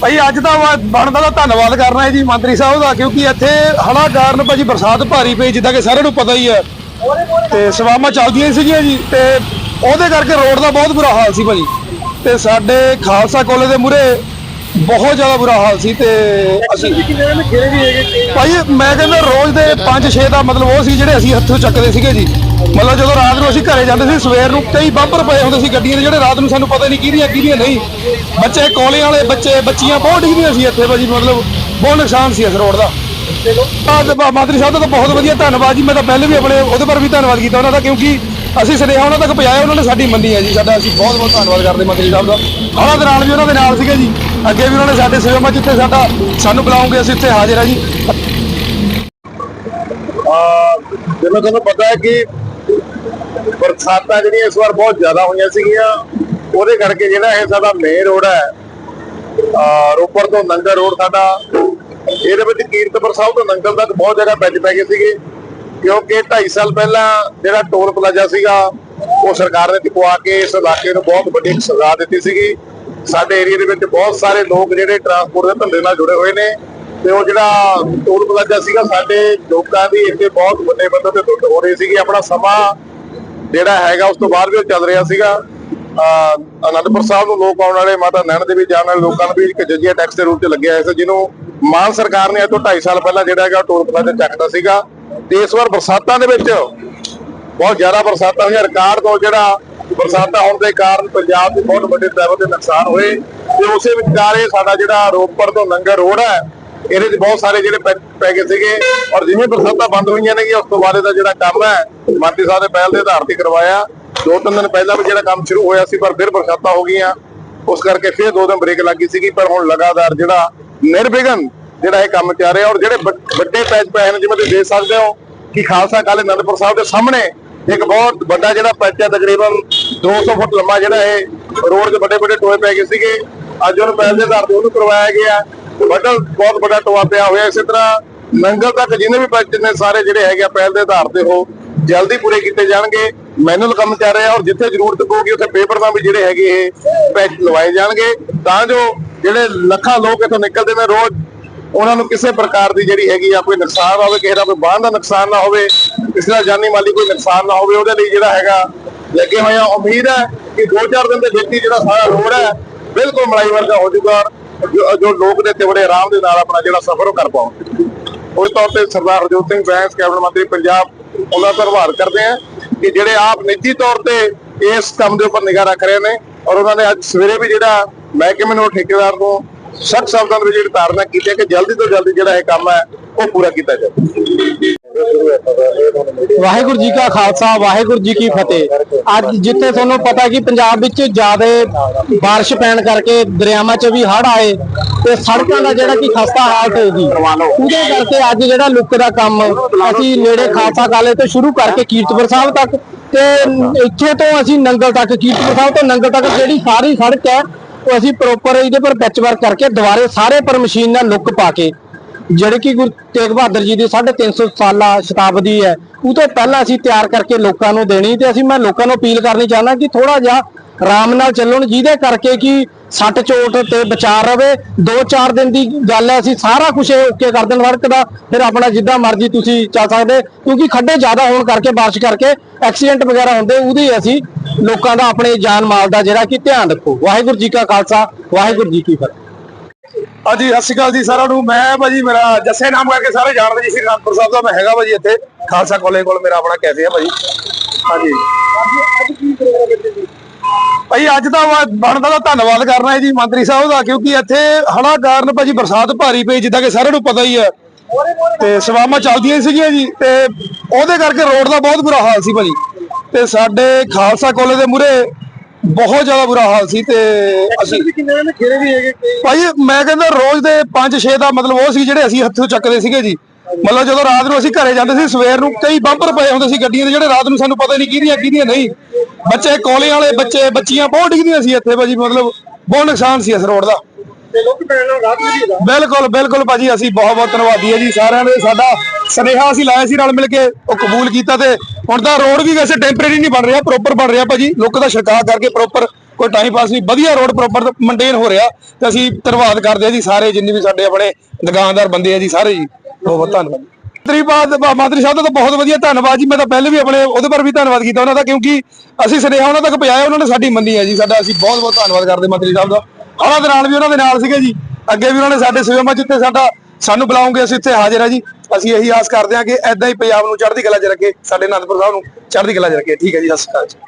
ਭਾਈ, ਅੱਜ ਦਾ ਬਣਦਾ ਦਾ ਧੰਨਵਾਦ ਕਰਨਾ ਹੈ ਜੀ ਮੰਤਰੀ ਸਾਹਿਬ ਦਾ, ਕਿਉਂਕਿ ਇੱਥੇ ਹੜਾ ਕਾਰਨ ਭਾਜੀ ਬਰਸਾਤ ਭਾਰੀ ਪਈ, ਜਿੱਦਾਂ ਕਿ ਸਾਰਿਆਂ ਨੂੰ ਪਤਾ ਹੀ ਹੈ। ਤੇ ਸਵਾਮਾਂ ਚੱਲਦੀਆਂ ਹੀ ਸੀਗੀਆਂ ਜੀ, ਤੇ ਉਹਦੇ ਕਰਕੇ ਰੋਡ ਦਾ ਬਹੁਤ ਬੁਰਾ ਹਾਲ ਸੀ ਭਾਜੀ। ਤੇ ਸਾਡੇ ਖਾਲਸਾ ਕਾਲਜ ਦੇ ਮੂਹਰੇ ਬਹੁਤ ਜ਼ਿਆਦਾ ਬੁਰਾ ਹਾਲ ਸੀ ਤੇ ਅਸੀਂ ਭਾਈ ਮੈਂ ਕਹਿੰਦਾ ਰੋਜ਼ ਦੇ 5-6 ਦਾ ਮਤਲਬ ਉਹ ਸੀ ਜਿਹੜੇ ਅਸੀਂ ਹੱਥੋਂ ਚੱਕਦੇ ਸੀਗੇ ਜੀ। ਮਤਲਬ ਜਦੋਂ ਰਾਤ ਨੂੰ ਅਸੀਂ ਘਰੇ ਜਾਂਦੇ ਸੀ ਸਵੇਰ ਨੂੰ ਕਈ ਬੰਪਰ ਪਏ ਹੁੰਦੇ ਸੀ ਗੱਡੀਆਂ ਦੇ ਜਿਹੜੇ ਰਾਤ ਨੂੰ ਸਾਨੂੰ ਪਤਾ ਨਹੀਂ ਕਿਹਦੀਆਂ ਕਿਹਦੀਆਂ ਨਹੀਂ। ਬੱਚੇ ਕੋਲੇ ਵਾਲੇ ਬੱਚੇ ਬੱਚੀਆਂ ਬਹੁਤ ਡਿੱਗਦੀਆਂ ਸੀ ਇੱਥੇ ਭਾਜੀ ਮਤਲਬ ਬਹੁਤ ਨੁਕਸਾਨ ਸੀ ਇਸ ਰੋਡ ਦਾ। ਬਾ- ਮੰਤਰੀ ਸਾਹਿਬ ਦਾ ਤਾਂ ਬਹੁਤ ਵਧੀਆ ਧੰਨਵਾਦ ਜੀ। ਮੈਂ ਤਾਂ ਪਹਿਲੇ ਵੀ ਆਪਣੇ ਉਹਦੇ ਪਰ ਵੀ ਧੰਨਵਾਦ ਕੀਤਾ ਉਹਨਾਂ ਦਾ ਕਿਉਂਕਿ ਅਸੀਂ ਸੁਨੇਹਾ ਉਹਨਾਂ ਤੱਕ ਪਹੁੰਚਾਇਆ, ਉਹਨਾਂ ਨੇ ਸਾਡੀ ਮੰਨੀ ਹੈ ਜੀ। ਸਾਡਾ ਅਸੀਂ ਬਹੁਤ ਬਹੁਤ ਧੰਨਵਾਦ ਕਰਦੇ ਮੰਤਰੀ ਸਾਹਿਬ ਦਾ। ਉਹਨਾਂ ਦੇ ਨਾਲ ਵੀ ਉਹਨਾਂ ਦੇ ਨਾਲ ਸੀਗੇ ਜੀ। ਅੱਗੇ ਵੀ ਉਹਨਾਂ ਨੇ ਸਾਡੇ ਸੇਵਾ ਜਿੱਥੇ ਸਾਡਾ ਸਾਨੂੰ ਬੁਲਾਉਂਗੇ ਅਸੀਂ ਉੱਥੇ ਹਾਜ਼ਰ ਹਾਂ ਜੀ। ਜਿਵੇਂ ਤੁਹਾਨੂੰ ਪਤਾ ਹੈ ਕਿ ਬਰਸਾਤਾਂ ਜਿਹੜੀਆਂ ਇਸ ਵਾਰ ਬਹੁਤ ਜ਼ਿਆਦਾ ਹੋਈਆਂ ਸੀਗੀਆਂ, ਉਹਦੇ ਕਰਕੇ ਜਿਹੜਾ ਇਹ ਸਾਡਾ ਮੇਨ ਰੋਡ ਹੈ ਅਹ ਰੋਪੜ ਤੋਂ ਨੰਗਲ ਰੋਡ ਸਾਡਾ, ਇਹਦੇ ਵਿੱਚ ਕੀਰਤਪੁਰ ਸਾਹਿਬ ਤੋਂ ਨੰਗਲ ਤੱਕ ਬਹੁਤ ਜਗ੍ਹਾ ਪੈਚ ਪੈ ਗਏ ਸੀਗੇ। ਕਿਉਂਕਿ 2.5 ਸਾਲ ਪਹਿਲਾਂ ਜਿਹੜਾ ਟੋਲ ਪਲਾਜ਼ਾ ਸੀਗਾ, ਉਹ ਸਰਕਾਰ ਨੇ ਚੁਕਵਾ ਕੇ ਇਸ ਇਲਾਕੇ ਨੂੰ ਬਹੁਤ ਵੱਡੀ ਸਜ਼ਾ ਦਿੱਤੀ ਸੀਗੀ। ਸਾਡੇ ਏਰੀਆ ਦੇ ਵਿੱਚ ਬਹੁਤ ਸਾਰੇ ਲੋਕ ਜਿਹੜੇ ਟਰਾਂਸਪੋਰਟ ਦੇ ਧੰਦੇ ਨਾਲ ਜੁੜੇ ਹੋਏ ਨੇ ਤੇ ਉਹ ਜਿਹੜਾ ਟੋਲ ਪਲਾਜ਼ਾ ਸੀਗਾ, ਸਾਡੇ ਲੋਕਾਂ ਦੀ ਇੱਥੇ ਬਹੁਤ ਵੱਡੇ ਪੱਧਰ ਤੇ ਟੁੱਟ ਹੋ ਰਹੀ ਸੀਗੀ। ਆਪਣਾ ਸਮਾਂ ਜਿਹੜਾ ਹੈਗਾ, ਉਸ ਤੋਂ ਬਾਅਦ ਵੀ ਉਹ ਚੱਲ ਰਿਹਾ ਸੀਗਾ। ਅਹ ਅਨੰਦਪੁਰ ਸਾਹਿਬ ਨੂੰ ਲੋਕ ਆਉਣ ਵਾਲੇ, ਮਾਤਾ ਨੈਣ ਦੇ ਵੀ ਜਾਣ ਵਾਲੇ ਲੋਕਾਂ ਨੂੰ ਵੀ ਇੱਕ ਜੱਜੀਆ ਟੈਕਸ ਦੇ ਰੂਪ ਚ ਲੱਗਿਆ ਹੋਇਆ ਸੀ, ਜਿਹਨੂੰ ਮਾਨ ਸਰਕਾਰ ਨੇ ਇਹ ਤੋਂ 2.5 ਸਾਲ ਪਹਿਲਾਂ ਜਿਹੜਾ ਹੈਗਾ ਟੋਲ ਪਲਾਜ਼ਾ ਚੱਕਦਾ ਸੀਗਾ। ਇਸ ਵਾਰ ਬਰਸਾਤਾਂ ਦੇ ਵਿੱਚ ਬਹੁਤ ਜ਼ਿਆਦਾ ਬਰਸਾਤਾਂ ਹੋਈਆਂ। ਰਿਕਾਰਡ ਤੋਂ ਜਿਹੜਾ ਬਰਸਾਤਾਂ ਹੋਣ ਦੇ ਕਾਰਨ ਪੰਜਾਬ ਦੇ ਬਹੁਤ ਵੱਡੇ ਲੈਵਲ ਤੇ ਨੁਕਸਾਨ ਹੋਏ। ਤੇ ਉਸੇ ਵਿਚਾਰੇ ਸਾਡਾ ਜਿਹੜਾ ਰੋਪੜ ਤੋਂ ਨੰਗਰ ਰੋਡ ਹੈ, ਇਹਦੇ 'ਚ ਬਹੁਤ ਸਾਰੇ ਜਿਹੜੇ ਪੈ- ਗਏ ਸੀਗੇ। ਔਰ ਜਿਵੇਂ ਬਰਸਾਤਾਂ ਬੰਦ ਹੋਈਆਂ ਨੇ ਉਸ ਤੋਂ ਬਾਅਦ ਇਹਦਾ ਜਿਹੜਾ ਕੰਮ ਹੈ ਮੰਤਰੀ ਸਾਹਿਬ ਦੇ ਪਹਿਲ ਦੇ ਆਧਾਰ ਤੇ ਕਰਵਾਇਆ। ਦੋ ਤਿੰਨ ਦਿਨ ਪਹਿਲਾਂ ਵੀ ਜਿਹੜਾ ਕੰਮ ਸ਼ੁਰੂ ਹੋਇਆ ਸੀ, ਪਰ ਫਿਰ ਬਰਸਾਤਾਂ ਹੋ ਗਈਆਂ। ਉਸ ਕਰਕੇ ਫਿਰ ਦੋ ਦਿਨ ਬ੍ਰੇਕ ਲੱਗੀ ਸੀਗੀ, ਪਰ ਹੁਣ ਲਗਾਤਾਰ ਜਿਹੜਾ ਨਿਰਵਿਘਨ ਜਿਹੜਾ ਇਹ ਕੰਮ ਚੱਲ ਰਿਹਾ। ਔਰ ਜਿਹੜੇ ਵੱਡੇ ਪੈਚ ਪਏ ਨੇ ਜਿਵੇਂ ਤੁਸੀਂ ਦੇਖ ਸਕਦੇ ਹੋ ਕਿ ਖਾਲਸਾ ਕਾਲੇ ਅਨੰਦਪੁਰ ਸਾਹਿਬ ਦੇ ਸਾਹਮਣੇ ਇੱਕ ਬਹੁਤ ਵੱਡਾ ਜਿਹੜਾ ਪੈਚ ਹੈ, ਤਕਰੀਬਨ 200 ਫੁੱਟ ਲੰਮਾ ਜਿਹੜਾ ਇਹ ਰੋਡ ਦੇ ਵੱਡੇ ਵੱਡੇ ਟੋਏ ਪੈ ਗਏ ਸੀਗੇ। ਅੱਜ ਉਹਨੂੰ ਪਹਿਲ ਦੇ ਆਧਾਰ ਤੇ ਉਹਨੂੰ ਕਰਵਾਇਆ ਗਿਆ ਵੱਡਾ, ਬਹੁਤ ਵੱਡਾ ਟੋਆ ਪਿਆ ਹੋਇਆ, ਇਸੇ ਤਰ੍ਹਾਂ ਨੰਗਲ ਤੱਕ ਜਿੰਨੇ ਵੀ ਪੈਚ ਨੇ, ਸਾਰੇ ਜਿਹੜੇ ਹੈਗੇ ਆ ਪਹਿਲ ਦੇ ਆਧਾਰ ਤੇ ਉਹ ਜਲਦੀ ਪੂਰੇ ਕੀਤੇ ਜਾਣਗੇ। ਮੈਨੂਅਲ ਕੰਮ ਚੱਲ ਰਿਹਾ ਔਰ ਜਿੱਥੇ ਜ਼ਰੂਰਤ ਪਊਗੀ, ਉੱਥੇ ਪੇਪਰ ਦਾ ਵੀ ਜਿਹੜੇ ਹੈਗੇ ਇਹ ਪੈਚ ਲਵਾਏ ਜਾਣਗੇ। ਤਾਂ ਜੋ ਜਿਹੜੇ ਲੱਖਾਂ ਲੋਕ ਇੱਥੋਂ ਨਿਕਲਦੇ ਨੇ ਰੋਜ਼ ਉਹਨਾਂ ਨੂੰ ਕਿਸੇ ਪ੍ਰਕਾਰ ਦੀ ਜਿਹੜੀ ਹੈਗੀ ਆ ਕੋਈ ਨੁਕਸਾਨ ਹੋਵੇ, ਕਿਸੇ ਦਾ ਕੋਈ ਬਾਹਨ ਦਾ ਨੁਕਸਾਨ ਨਾ ਹੋਵੇ, ਕਿਸੇ ਦਾ ਜਾਨੀ ਮਾਲੀ ਕੋਈ ਨੁਕਸਾਨ ਨਾ ਹੋਵੇ, ਉਹਦੇ ਲਈ ਜਿਹੜਾ ਹੈਗਾ ਲੱਗੇ ਹੋਏ ਆ, ਉਮੀਦ ਹੈ ਕਿ 2-4 ਦਿਨ ਦੇ ਵਿੱਚ ਜਿਹੜਾ ਸਾਰਾ ਰੋਡ ਹੈ ਬਿਲਕੁਲ ਮਲਾਈ ਵਰਗਾ ਹੋ ਜਾਊਗਾ, ਜੋ- ਲੋਕ ਨੇ ਤੇ ਬੜੇ ਆਰਾਮ ਦੇ ਨਾਲ ਆਪਣਾ ਜਿਹੜਾ ਸਫ਼ਰ ਉਹ ਕਰ ਪਾਉਣਗੇ ਉਸ ਤੌਰ ਤੇ ਸਰਦਾਰ ਹਰਜੋਤ ਸਿੰਘ ਬੈਂਸ, ਕੈਬਨਿਟ ਮੰਤਰੀ ਪੰਜਾਬ, ਉਹਨਾਂ ਦਾ ਧੰਨਵਾਦ ਕਰਦੇ ਆ ਕਿ ਜਿਹੜੇ ਆਪ ਨਿੱਜੀ ਤੌਰ ਤੇ ਇਸ ਕੰਮ ਦੇ ਉੱਪਰ ਨਿਗਾਹ ਰੱਖ ਰਹੇ ਨੇ ਔਰ ਉਹਨਾਂ ਨੇ ਅੱਜ ਸਵੇਰੇ ਵੀ ਜਿਹੜਾ ਮਹਿਕਮੇ ਨੂੰ, ਠੇਕੇਦਾਰ ਨੂੰ ਸਖਤ ਸ਼ਬਦਾਂ ਦੇ ਵਿੱਚ ਜਿਹੜੀ ਧਾਰਨਾ ਕੀਤੀ ਹੈ ਕਿ ਜਲਦੀ ਤੋਂ ਜਲਦੀ ਜਿਹੜਾ ਇਹ ਕੰਮ ਹੈ ਉਹ ਪੂਰਾ ਕੀਤਾ ਜਾਵੇ ਵਾਹਿਗੁਰੂ ਜੀ ਕਾ ਖਾਲਸਾ ਵਾਹਿਗੁਰੂ ਜੀ ਕੀ ਫਤਿਹ ਅੱਜ ਜਿੱਥੇ ਤੁਹਾਨੂੰ ਪਤਾ ਕਿ ਪੰਜਾਬ ਵਿੱਚ ਜ਼ਿਆਦਾ بارش ਪੈਣ ਕਰਕੇ ਦਰਿਆਵਾਂ 'ਚ ਵੀ ਹੜ੍ਹ ਆਏ ਤੇ ਸੜਕਾਂ ਦਾ ਜਿਹੜਾ ਕਿ ਖਸਤਾ ਹਾਲਤ ਹੋ ਗਈ ਉਹਦੇ ਕਰਕੇ ਅੱਜ ਜਿਹੜਾ ਲੁੱਕ ਦਾ ਕੰਮ ਅਸੀਂ ਨੇੜੇ ਖਾਲਸਾ ਕਾਲੇ ਤੋਂ ਸ਼ੁਰੂ ਕਰਕੇ ਕੀਰਤਪੁਰ ਸਾਹਿਬ ਤੱਕ ਤੇ ਇੱਥੇ ਤੋਂ ਅਸੀਂ ਨੰਗਲ ਤੱਕ ਕੀਰਤਪੁਰ ਸਾਹਿਬ ਤੋਂ ਨੰਗਲ ਤੱਕ ਜਿਹੜੀ ਸਾਰੀ ਸੜਕ ਹੈ ਉਹ ਅਸੀਂ ਪ੍ਰੋਪਰ ਇਹਦੇ ਪਰ ਪੈਚ ਵਰਕ ਕਰਕੇ ਦੁਬਾਰੇ ਸਾਰੇ ਪਰ ਮਸ਼ੀਨ ਨਾਲ ਲੁੱਕ ਪਾ ਕੇ, ਜਿਹੜੇ ਕਿ ਗੁਰੂ ਤੇਗ ਬਹਾਦਰ ਜੀ ਦੀ 350 ਸਾਲਾ ਸ਼ਤਾਬਦੀ ਹੈ, ਉਹ ਤੋਂ ਪਹਿਲਾਂ ਅਸੀਂ ਤਿਆਰ ਕਰਕੇ ਲੋਕਾਂ ਨੂੰ ਦੇਣੀ ਤੇ ਅਸੀਂ ਮੈਂ ਲੋਕਾਂ ਨੂੰ ਅਪੀਲ ਕਰਨੀ ਚਾਹੁੰਦਾ ਕਿ ਥੋੜਾ ਜਿਹਾ ਆਰਾਮ ਨਾਲ ਚੱਲਣ, ਜਿਹਦੇ ਕਰਕੇ ਕਿ ਸੱਟ ਚੋਟ ਤੇ ਬਚਾ ਰਵੇ 2-4 ਦਿਨ ਦੀ ਗੱਲ ਹੈ, ਅਸੀਂ ਸਾਰਾ ਕੁਝ ਓਕੇ ਕਰ ਦੇਣ, ਵਰਕ ਦਾ ਫਿਰ ਆਪਣਾ ਜਿੱਦਾਂ ਮਰਜ਼ੀ ਤੁਸੀਂ ਚੱਲ ਸਕਦੇ, ਕਿਉਂਕਿ ਖੱਡੇ ਜ਼ਿਆਦਾ ਹੋਣ ਕਰਕੇ, ਬਾਰਿਸ਼ ਕਰਕੇ ਐਕਸੀਡੈਂਟ ਵਗੈਰਾ ਹੁੰਦੇ, ਉਹਦੀ ਅਸੀਂ ਲੋਕਾਂ ਦਾ ਆਪਣੇ ਜਾਨ ਮਾਲ ਦਾ ਜਿਹੜਾ ਕਿ ਧਿਆਨ ਰੱਖੋ। ਵਾਹਿਗੁਰੂ ਜੀ ਕਾ ਖਾਲਸਾ, ਵਾਹਿਗੁਰੂ ਜੀ ਕੀ ਫਤਿਹ। ਹਾਂਜੀ, ਸਤਿ ਸ਼੍ਰੀ ਅਕਾਲ ਜੀ ਸਾਰਿਆਂ ਨੂੰ। ਮੈਂ ਭਾਜੀ, ਮੇਰਾ ਜੱਸੇ ਨਾਮ ਕਰਕੇ ਸਾਰੇ ਜਾਣਦੇ ਜੀ, ਸ੍ਰੀ ਅਨੰਦਪੁਰ ਸਾਹਿਬ ਦਾ ਮੈਂ ਹੈਗਾ ਭਾਜੀ ਇੱਥੇ। ਖਾਲਸਾ ਕਾਲਜ ਕੋਲ ਮੇਰਾ ਆਪਣਾ ਕੈਫੇ ਹੈ ਭਾਜੀ। ਹਾਂਜੀ। ਭਾਈ, ਅੱਜ ਦਾ ਬਣਦਾ ਦਾ ਧੰਨਵਾਦ ਕਰਨਾ ਹੈ ਜੀ ਮੰਤਰੀ ਸਾਹਿਬ ਦਾ, ਕਿਉਂਕਿ ਇੱਥੇ ਹੜਾ ਕਾਰਨ ਭਾਜੀ ਬਰਸਾਤ ਭਾਰੀ ਪਈ, ਜਿੱਦਾਂ ਕਿ ਸਾਰਿਆਂ ਨੂੰ ਪਤਾ ਹੀ ਹੈ। ਤੇ ਸਵਾਮਾਂ ਚੱਲਦੀਆਂ ਸੀਗੀਆਂ ਜੀ, ਤੇ ਉਹਦੇ ਕਰਕੇ ਰੋਡ ਦਾ ਬਹੁਤ ਬੁਰਾ ਹਾਲ ਸੀ ਭਾਜੀ। ਤੇ ਸਾਡੇ ਖਾਲਸਾ ਕਾਲਜ ਦੇ ਮੂਹਰੇ ਬਹੁਤ ਜ਼ਿਆਦਾ ਬੁਰਾ ਹਾਲ ਸੀ ਤੇ ਅਸੀਂ ਕਿੰਨੇ ਨੇ ਖੇੜੇ ਵੀ ਹੈਗੇ ਭਾਈ ਮੈਂ ਕਹਿੰਦਾ ਰੋਜ਼ ਦੇ 5-6 ਦਾ ਮਤਲਬ ਉਹ ਸੀ ਜਿਹੜੇ ਅਸੀਂ ਹੱਥੋਂ ਚੱਕਦੇ ਸੀਗੇ ਜੀ। ਮਤਲਬ ਜਦੋਂ ਰਾਤ ਨੂੰ ਅਸੀਂ ਘਰੇ ਜਾਂਦੇ ਸੀ ਸਵੇਰ ਨੂੰ ਕਈ ਬੰਪਰ ਪਏ ਹੁੰਦੇ ਸੀ ਗੱਡੀਆਂ ਦੇ ਜਿਹੜੇ ਰਾਤ ਨੂੰ ਸਾਨੂੰ ਪਤਾ ਨਹੀਂ ਕਿਹਦੀਆਂ ਕਿਹਦੀਆਂ ਨਹੀਂ। ਬੱਚੇ ਕੋਲੇ ਵਾਲੇ ਬੱਚੇ ਬੱਚੀਆਂ ਬਹੁਤ ਡਿੱਗਦੀਆਂ ਸੀ ਇੱਥੇ ਭਾਜੀ ਮਤਲਬ ਬਹੁਤ ਨੁਕਸਾਨ ਸੀ ਇਸ ਰੋਡ ਦਾ। ਬਿਲਕੁਲ ਬਿਲਕੁਲ ਭਾਜੀ ਅਸੀਂ ਬਹੁਤ ਬਹੁਤ ਧੰਨਵਾਦੀ ਹੈ ਜੀ। ਸਾਰਿਆਂ ਦੇ ਸਾਡਾ ਸੁਨੇਹਾ ਅਸੀਂ ਲਾਇਆ ਸੀ ਨਾਲ ਮਿਲ ਕੇ ਉਹ ਕਬੂਲ ਕੀਤਾ ਤੇ ਹੁਣ ਤਾਂ ਰੋਡ ਵੀ ਵੈਸੇ ਟੈਂਪਰੇਰੀ ਨਹੀਂ ਬਣ ਰਿਹਾ ਪ੍ਰੋਪਰ ਬਣ ਰਿਹਾ ਭਾਜੀ। ਲੋਕ ਦਾ ਛਿੜਕਾਅ ਕਰਕੇ ਪ੍ਰੋਪਰ ਕੋਈ ਟਾਈਮ ਪਾਸ ਨਹੀਂ। ਵਧੀਆ ਰੋਡ ਪ੍ਰੋਪਰ ਮੇਨਟੇਨ ਹੋ ਰਿਹਾ। ਤੇ ਅਸੀਂ ਧੰਨਵਾਦ ਕਰਦੇ ਆ ਜੀ ਸਾਰੇ, ਜਿੰਨੇ ਵੀ ਸਾਡੇ ਆਪਣੇ ਦੁਕਾਨਦਾਰ ਬੰਦੇ ਆ ਜੀ, ਸਾਰੇ ਜੀ। ਬਹੁਤ ਬਹੁਤ ਧੰਨਵਾਦ। ਮੰਤਰੀ ਬਾਦ ਮੰਤਰੀ ਸਾਹਿਬ ਦਾ ਤਾਂ ਬਹੁਤ ਵਧੀਆ ਧੰਨਵਾਦ ਜੀ। ਮੈਂ ਤਾਂ ਪਹਿਲੇ ਵੀ ਆਪਣੇ ਉਹਦੇ ਪਰ ਵੀ ਧੰਨਵਾਦ ਕੀਤਾ ਉਹਨਾਂ ਦਾ, ਕਿਉਂਕਿ ਅਸੀਂ ਸੁਨੇਹਾ ਉਹਨਾਂ ਤੱਕ ਪਹੁੰਚਾਇਆ, ਉਹਨਾਂ ਨੇ ਸਾਡੀ ਮੰਨੀ ਹੈ ਜੀ। ਸਾਡਾ ਅਸੀਂ ਬਹੁਤ ਬਹੁਤ ਧੰਨਵਾਦ ਕਰਦੇ ਮੰਤਰੀ ਸਾਹਿਬ ਦਾ। ਹਾਲਾਂ ਦੇ ਨਾਲ ਵੀ ਉਹਨਾਂ ਦੇ ਨਾਲ ਸੀਗੇ ਜੀ। ਅੱਗੇ ਵੀ ਉਹਨਾਂ ਨੇ ਸਾਡੇ ਸੇਵਾ ਜਿੱਤੇ ਸਾਡਾ ਸਾਨੂੰ ਬੁਲਾਉਂਗੇ, ਅਸੀਂ ਇੱਥੇ ਹਾਜ਼ਰ ਆ ਜੀ। ਅਸੀਂ ਇਹੀ ਆਸ ਕਰਦੇ ਹਾਂ ਕਿ ਐਦਾਂ ਹੀ ਪੰਜਾਬ ਨੂੰ ਚੜ੍ਹਦੀ ਕਲਾ 'ਚ ਰੱਖੇ, ਸਾਡੇ ਅਨੰਦਪੁਰ ਸਾਹਿਬ ਨੂੰ ਚੜ੍ਹਦੀ ਕਲਾ 'ਚ ਰੱਖੇ। ਠੀਕ ਹੈ ਜੀ, ਸਤਿ ਸ਼੍ਰੀ ਅਕਾਲ ਜੀ।